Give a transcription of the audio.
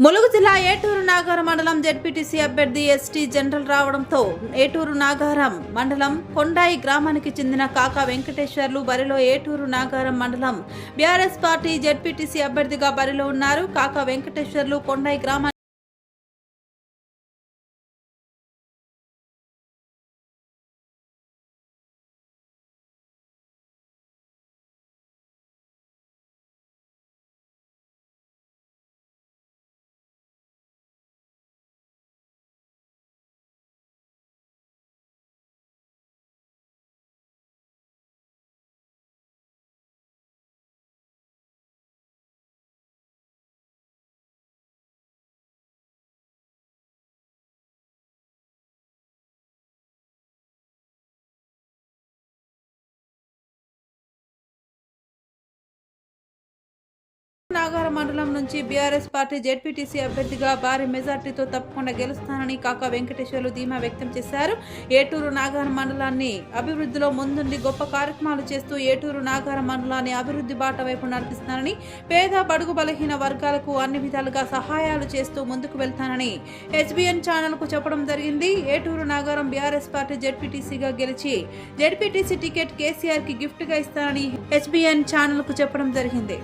ములుగు జిల్లా ఏటూరు నాగారం మండలం జెడ్పీటీసీ అభ్యర్థి ఎస్టీ జనరల్ రావడంతో ఏటూరు నాగారం మండలం కొండాయి గ్రామానికి చెందిన కాకా వెంకటేశ్వర్లు బరిలో ఏటూరు నాగారం మండలం బీఆర్ఎస్ పార్టీ జెడ్పీటీసీ అభ్యర్థిగా బరిలో ఉన్నారు. కాకా వెంకటేశ్వర్లు కొండాయి గ్రామానికి నాగార మండలం నుంచి బీఆర్ఎస్ పార్టీ జెడ్పీటీసీ అభ్యర్థిగా భారీ మెజార్టీతో తప్పకుండా గెలుస్తానని కాకా వెంకటేశ్వర్లు ధీమా వ్యక్తం చేశారు. ఏటూరు నాగార మండలాన్ని అభివృద్ధిలో ముందుండి గొప్ప కార్యక్రమాలు చేస్తూ ఏటూరు నాగార మండలాన్ని అభివృద్ధి బాట వైపు నడిపిస్తానని పేద బడుగు బలహీన వర్గాలకు అన్ని విధాలుగా సహాయాలు చేస్తూ ముందుకు వెళ్తానని హెచ్బిఎన్ ఛానల్కు చెప్పడం జరిగింది. ఏటూరు నాగారం బీఆర్ఎస్ పార్టీ జెడ్పీటీసీగా గెలిచి జెడ్పీటీసీ టికెట్ కేసీఆర్కి గిఫ్ట్గా ఇస్తానని హెచ్బిఎన్ ఛానల్కు చెప్పడం జరిగింది.